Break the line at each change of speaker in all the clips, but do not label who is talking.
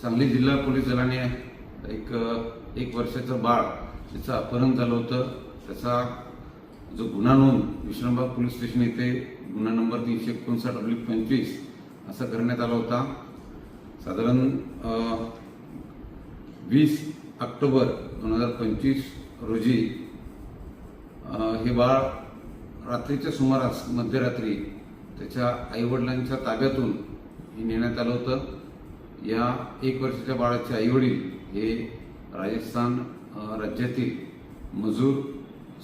सांगली जिल्हा पोलीस दलाने एक एक वर्षाचं बाळ त्याचं अपहरण झालं होतं. त्याचा जो गुन्हा नोंद विश्रामबाग पोलीस स्टेशन येथे गुन्हा नंबर तीनशे एकोणसाठ अब्लिक पंचवीस असा करण्यात आला होता. साधारण वीस ऑक्टोबर दोन हजार पंचवीस रोजी हे बाळ रात्रीच्या सुमारास मध्यरात्री त्याच्या आईवडिलांच्या ताब्यातून हे नेण्यात आलं होतं. या एक वर्षाच्या बाळाचे आईवडील हे राजस्थान राज्यातील मजूर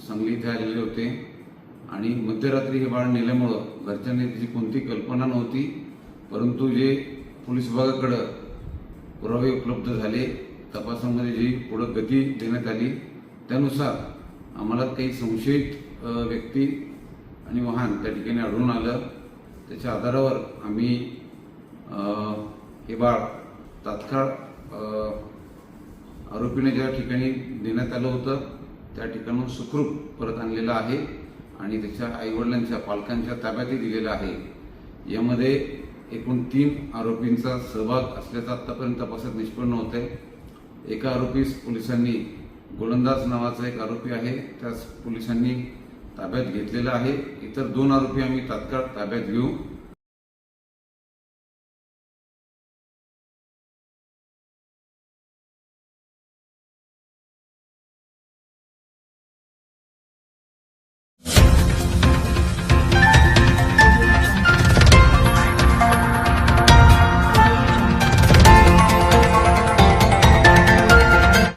सांगली इथे आलेले होते. आणि मध्यरात्री हे बाळ नेल्यामुळं घरच्यांनी त्याची कोणती कल्पना नव्हती परंतु जे पोलीस विभागाकडं पुरावे उपलब्ध झाले तपासामध्ये जी पुढं गती देण्यात आली त्यानुसार आम्हाला काही संशयित व्यक्ती आणि वाहन त्या ठिकाणी आढळून आलं. त्याच्या आधारावर आम्ही अ, हे बाळ तात्काळ आरोपीने ज्या ठिकाणी देण्यात आलं होतं त्या ठिकाणून सुखरूप परत आणलेलं आहे आणि त्याच्या आईवडिलांच्या पालकांच्या ताब्यातही दिलेलं आहे. यामध्ये एकूण तीन आरोपींचा सहभाग असल्याचा आत्तापर्यंत तपासात निष्पन्न होत आहे एका आरोपीस पोलिसांनी गोलंदाज नावाचा एक आरोपी आहे त्यास पोलिसांनी ताब्यात घेतलेला आहे. इतर दोन आरोपी आम्ही तात्काळ ताब्यात घेऊ.